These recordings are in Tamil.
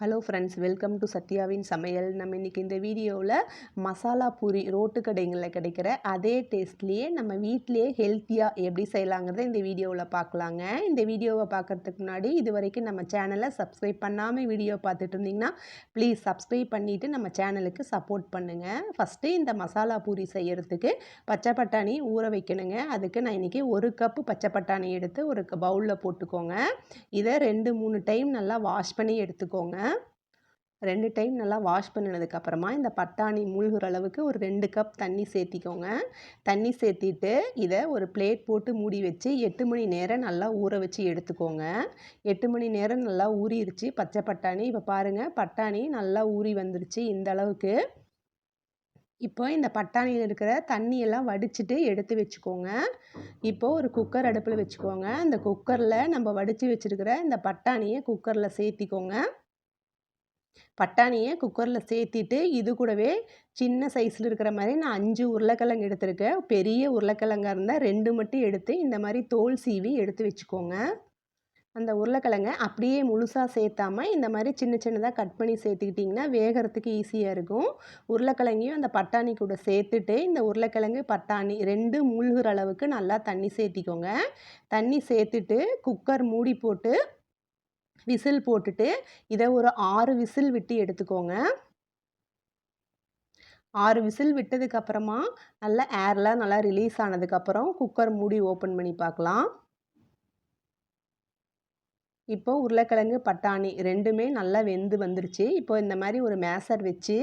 ஹலோ ஃப்ரெண்ட்ஸ் வெல்கம் டு சத்யாவின் சமையல் நம்ம இன்றைக்கி இந்த வீடியோவில் மசாலா பூரி ரோட்டு கடைங்களில் கிடைக்கிற அதே டேஸ்ட்லேயே நம்ம வீட்டிலேயே ஹெல்த்தியாக எப்படி செய்யலாங்கிறத இந்த வீடியோவில் பார்க்கலாங்க. இந்த வீடியோவை பார்க்குறதுக்கு முன்னாடி இது வரைக்கும் நம்ம சேனலை சப்ஸ்கிரைப் பண்ணாமல் வீடியோ பார்த்துட்டு இருந்தீங்கன்னா ப்ளீஸ் சப்ஸ்கிரைப் பண்ணிவிட்டு நம்ம சேனலுக்கு சப்போர்ட் பண்ணுங்கள் ஃபஸ்ட்டு இந்த மசாலா பூரி செய்கிறதுக்கு பச்சை பட்டாணி ஊற வைக்கணுங்க. அதுக்கு நான் இன்றைக்கி ஒரு கப்பு பச்சை பட்டாணி எடுத்து ஒரு பவுலில் போட்டுக்கோங்க. இதை ரெண்டு மூணு டைம் நல்லா வாஷ் பண்ணி எடுத்துக்கோங்க. ரெண்டு டைம் நல்லா வாஷ் பண்ணினதுக்கப்புறமா இந்த பட்டாணி மூழ்கிற அளவுக்கு ஒரு ரெண்டு கப் தண்ணி சேர்த்திக்கோங்க. தண்ணி சேர்த்திட்டு இதை ஒரு பிளேட் போட்டு மூடி வச்சு எட்டு மணி நேரம் நல்லா ஊற வச்சு எடுத்துக்கோங்க. எட்டு மணி நேரம் நல்லா ஊறிடுச்சு. பச்சை பட்டாணி. இப்போ பாருங்கள் பட்டாணி நல்லா ஊறி வந்துருச்சு இந்த அளவுக்கு. இப்போ இந்த பட்டாணியில் இருக்கிற தண்ணியெல்லாம் வடிச்சிட்டு எடுத்து வச்சுக்கோங்க. இப்போ ஒரு குக்கர் அடுப்பில் வச்சுக்கோங்க. அந்த குக்கரில் நம்ம வடித்து வச்சுருக்கிற இந்த பட்டாணியை குக்கரில் சேர்த்திக்கோங்க. பட்டாணியை குக்கரில் சேர்த்திட்டு இது கூடவே சின்ன சைஸில் இருக்கிற மாதிரி நான் அஞ்சு உருளைக்கிழங்கு எடுத்திருக்கேன். பெரிய உருளைக்கிழங்காக இருந்தால் ரெண்டு மட்டும் எடுத்து இந்த மாதிரி தோல் சீவி எடுத்து வச்சுக்கோங்க. அந்த உருளைக்கிழங்க அப்படியே முழுசாக சேர்த்தாமல் இந்த மாதிரி சின்ன சின்னதாக கட் பண்ணி சேர்த்துக்கிட்டிங்கன்னா வேகிறதுக்கு ஈஸியாக இருக்கும். உருளைக்கிழங்கையும் அந்த பட்டாணி கூட சேர்த்துட்டு இந்த உருளைக்கிழங்கு பட்டாணி ரெண்டு மூழ்கிற அளவுக்கு நல்லா தண்ணி சேர்த்திக்கோங்க. தண்ணி சேர்த்துட்டு குக்கர் மூடி போட்டு விசில் போட்டுட்டு இதை ஒரு ஆறு விசில் விட்டு எடுத்துக்கோங்க. ஆறு விசில் விட்டதுக்கப்புறமா நல்லா ஏர்லாம் நல்லா ரிலீஸ் ஆனதுக்கப்புறம் குக்கர் மூடி ஓப்பன் பண்ணி பார்க்கலாம். இப்போ உருளைக்கிழங்கு பட்டாணி ரெண்டுமே நல்லா வெந்து வந்துருச்சு. இப்போ இந்த மாதிரி ஒரு மேசர் வச்சு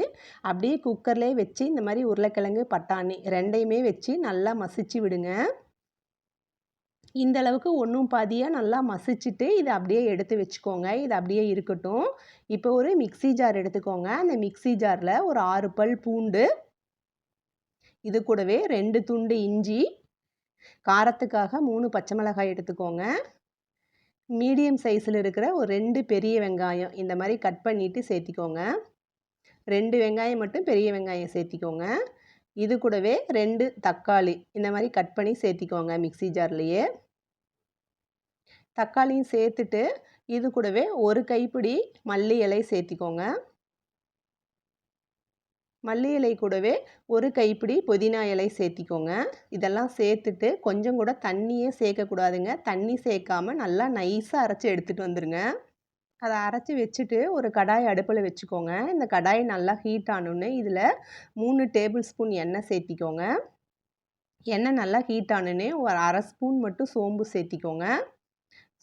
அப்படியே குக்கர்லேயே வச்சு இந்த மாதிரி உருளைக்கிழங்கு பட்டாணி ரெண்டையுமே வச்சு நல்லா மசிச்சு விடுங்க. இந்த அளவுக்கு ஒன்றும் பாதியாக நல்லா மசிச்சுட்டு இதை அப்படியே எடுத்து வச்சுக்கோங்க. இது அப்படியே இருக்கட்டும். இப்போ ஒரு மிக்சி ஜார் எடுத்துக்கோங்க. அந்த மிக்சி ஜாரில் ஒரு ஆறு பல் பூண்டு இது கூடவே ரெண்டு துண்டு இஞ்சி காரத்துக்காக மூணு பச்சை மிளகாய் எடுத்துக்கோங்க. மீடியம் சைஸில் இருக்கிற ஒரு ரெண்டு பெரிய வெங்காயம் இந்த மாதிரி கட் பண்ணிவிட்டு சேர்த்திக்கோங்க. ரெண்டு வெங்காயம் மட்டும் பெரிய வெங்காயம் சேர்த்திக்கோங்க. இது கூடவே ரெண்டு தக்காளி இந்த மாதிரி கட் பண்ணி சேர்த்திக்கோங்க மிக்சி ஜார்லேயே. தக்காளியும் சேர்த்துட்டு இது கூடவே ஒரு கைப்பிடி மல்லி இலை சேர்த்திக்கோங்க. மல்லி இலை கூடவே ஒரு கைப்பிடி புதினா இலை சேர்த்திக்கோங்க. இதெல்லாம் சேர்த்துட்டு கொஞ்சம் கூட தண்ணியே சேர்க்கக்கூடாதுங்க. தண்ணி சேர்க்காம நல்லா நைஸாக அரைச்சி எடுத்துகிட்டு வந்துடுங்க அதை அரைச்சி வச்சுட்டு ஒரு கடாய் அடுப்பில் வச்சுக்கோங்க. இந்த கடாய் நல்லா ஹீட் ஆனோடனே இதில் மூணு டேபிள் ஸ்பூன் எண்ணெய் சேர்த்திக்கோங்க. எண்ணெய் நல்லா ஹீட் ஆனோடனே ஒரு அரை ஸ்பூன் மட்டும் சோம்பு சேர்த்திக்கோங்க.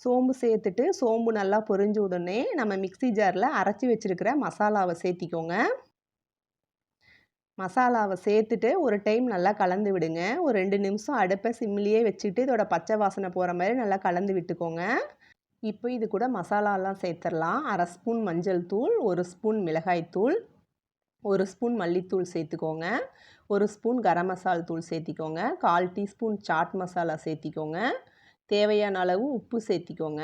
சோம்பு சேர்த்துட்டு சோம்பு நல்லா பொரிஞ்ச உடனே நம்ம மிக்சி ஜாரில் அரைச்சி வச்சுருக்கிற மசாலாவை சேர்த்திக்கோங்க. மசாலாவை சேர்த்துட்டு ஒரு டைம் நல்லா கலந்து விடுங்க. ஒரு ரெண்டு நிமிஷம் அடுப்பை சிம்மிலேயே வச்சுட்டு இதோட பச்சை வாசனை போகிற மாதிரி நல்லா கலந்து விட்டுக்கோங்க. இப்போ இது கூட மசாலாலாம் சேர்த்துடலாம் அரை ஸ்பூன் மஞ்சள் தூள் ஒரு ஸ்பூன் மிளகாய்த்தூள் ஒரு ஸ்பூன் மல்லித்தூள் சேர்த்துக்கோங்க. ஒரு ஸ்பூன் கரம் மசால் தூள் சேர்த்திக்கோங்க. கால் டீஸ்பூன் சாட் மசாலா சேர்த்திக்கோங்க. தேவையான அளவு உப்பு சேர்த்திக்கோங்க.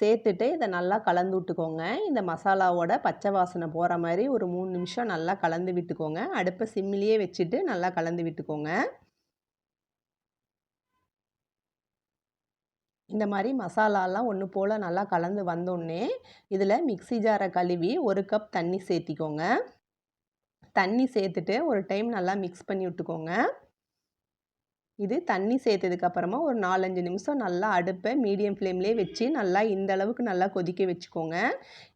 சேர்த்துட்டு இதை நல்லா கலந்து விட்டுக்கோங்க. இந்த மசாலாவோட பச்சை வாசனை போகிற மாதிரி ஒரு மூணு நிமிஷம் நல்லா கலந்து விட்டுக்கோங்க. அடுப்பை சிம்மிலேயே வச்சுட்டு நல்லா கலந்து விட்டுக்கோங்க. இந்த மாதிரி மசாலாலாம் ஒன்று போல் நல்லா கலந்து வந்தோடனே இதில் மிக்சி ஜாரை கழுவி ஒரு கப் தண்ணி சேர்த்திக்கோங்க. தண்ணி சேர்த்துட்டு ஒரு டைம் நல்லா மிக்ஸ் பண்ணி விட்டுக்கோங்க. இது தண்ணி சேர்த்ததுக்கப்புறமா ஒரு நாலஞ்சு நிமிஷம் நல்லா அடுப்பை மீடியம் ஃப்ளேம்லேயே வச்சு நல்லா இந்த அளவுக்கு நல்லா கொதிக்க வச்சுக்கோங்க.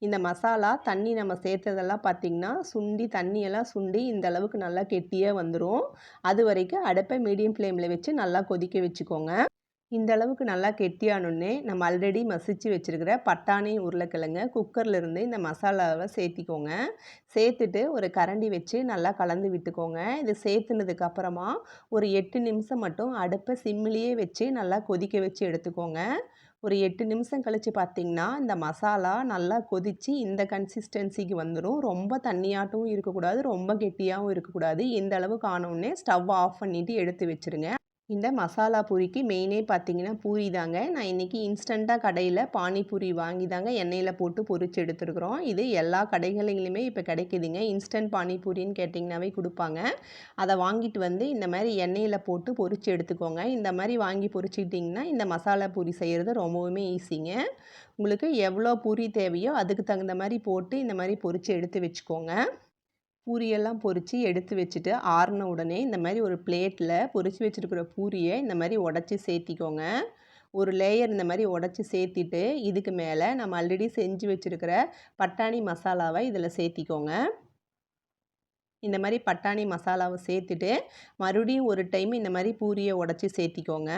இந்த மசாலா தண்ணி நம்ம சேர்த்ததெல்லாம் பார்த்திங்கன்னா சுண்டி தண்ணியெல்லாம் சுண்டி இந்த அளவுக்கு நல்லா கெட்டியாக வந்துடும் அது வரைக்கும் அடுப்பை மீடியம் ஃப்ளேமில் வச்சு நல்லா கொதிக்க வச்சுக்கோங்க. இந்த அளவுக்கு நல்லா கெட்டியானோடனே நம்ம ஆல்ரெடி மசிச்சு வச்சுருக்கிற பட்டாணி உருளைக்கிழங்க குக்கரில் இருந்து இந்த மசாலாவை சேர்த்திக்கோங்க. சேர்த்துட்டு ஒரு கரண்டி வச்சு நல்லா கலந்து விட்டுக்கோங்க. இது சேர்த்துனதுக்கப்புறமா ஒரு எட்டு நிமிஷம் மட்டும் அடுப்பை சிம்மிலேயே வச்சு நல்லா கொதிக்க வச்சு எடுத்துக்கோங்க. ஒரு எட்டு நிமிஷம் கழித்து பார்த்திங்கன்னா இந்த மசாலா நல்லா கொதித்து இந்த கன்சிஸ்டன்சிக்கு வந்துடும் ரொம்ப தண்ணியாட்டும் இருக்கக்கூடாது ரொம்ப கெட்டியாகவும் இருக்கக்கூடாது. இந்த அளவுக்கு ஆனவுடனே ஸ்டவ் ஆஃப் பண்ணிவிட்டு எடுத்து வச்சுருங்க. இந்த மசாலா பூரிக்கு மெயினே பார்த்தீங்கன்னா பூரி தாங்க. நான் இன்றைக்கி இன்ஸ்டண்ட்டாக கடையில் பானிபூரி வாங்கி தாங்க எண்ணெயில் போட்டு பொரிச்சு எடுத்துருக்குறோம். இது எல்லா கடைகளிலுமே இப்போ கிடைக்குதுங்க. இன்ஸ்டன்ட் பானிபூரின்னு கேட்டிங்கனாவே கொடுப்பாங்க. அதை வாங்கிட்டு வந்து இந்த மாதிரி எண்ணெயில் போட்டு பொரிச்சு எடுத்துக்கோங்க. இந்த மாதிரி வாங்கி பொரிச்சுக்கிட்டிங்கன்னா இந்த மசாலா பூரி செய்கிறது ரொம்பவுமே ஈஸிங்க. உங்களுக்கு எவ்வளோ பூரி தேவையோ அதுக்கு தகுந்த மாதிரி போட்டு இந்த மாதிரி பொரிச்சு எடுத்து வச்சுக்கோங்க. பூரியெல்லாம் பொறித்து எடுத்து வச்சுட்டு ஆறின உடனே இந்த மாதிரி ஒரு பிளேட்டில் பொரித்து வச்சுருக்கிற பூரியை இந்த மாதிரி உடச்சி சேர்த்திக்கோங்க. ஒரு லேயர் இந்த மாதிரி உடச்சி சேர்த்திட்டு இதுக்கு மேலே நம்ம ஆல்ரெடி செஞ்சு வச்சுருக்கிற பட்டாணி மசாலாவை இதில் சேர்த்திக்கோங்க. இந்த மாதிரி பட்டாணி மசாலாவை சேர்த்துட்டு மறுபடியும் ஒரு டைம் இந்த மாதிரி பூரியை உடச்சி சேர்த்திக்கோங்க.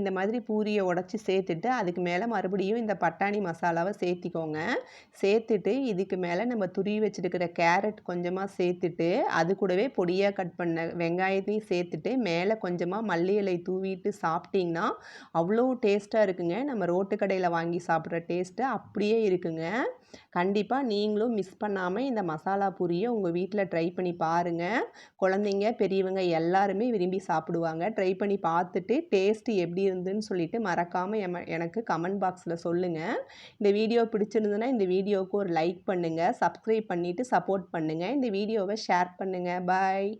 இந்த மாதிரி பூரியை உடச்சி சேர்த்துட்டு அதுக்கு மேலே மறுபடியும் இந்த பட்டாணி மசாலாவை சேர்த்திக்கோங்க. சேர்த்துட்டு இதுக்கு மேலே நம்ம துருவி வச்சுருக்கிற கேரட் கொஞ்சமாக சேர்த்துட்டு அது கூடவே பொடியாக கட் பண்ண வெங்காயத்தையும் சேர்த்துட்டு மேலே கொஞ்சமாக மல்லி இலை தூவிட்டு சாப்பிட்டிங்கன்னா அவ்வளோ டேஸ்ட்டாக இருக்குங்க. நம்ம ரோட்டு கடையில் வாங்கி சாப்பிட்ற டேஸ்ட்டு அப்படியே இருக்குங்க. கண்டிப்பாக நீங்களும் மிஸ் பண்ணாமல் இந்த மசாலா பூரியை உங்கள் வீட்டில் ட்ரை பண்ணி பாருங்கள் குழந்தைங்க பெரியவங்க எல்லாருமே விரும்பி சாப்பிடுவாங்க. ட்ரை பண்ணி பார்த்துட்டு டேஸ்ட்டு எப்படி இருந்துன்னு சொல்லிட்டு மறக்காமல் எம எனக்கு கமெண்ட் பாக்ஸில் சொல்லுங்கள் இந்த வீடியோ பிடிச்சிருந்துன்னா இந்த வீடியோவுக்கு ஒரு லைக் பண்ணுங்கள் சப்ஸ்கிரைப் பண்ணிவிட்டு சப்போர்ட் பண்ணுங்கள் இந்த வீடியோவை ஷேர் பண்ணுங்கள் பாய்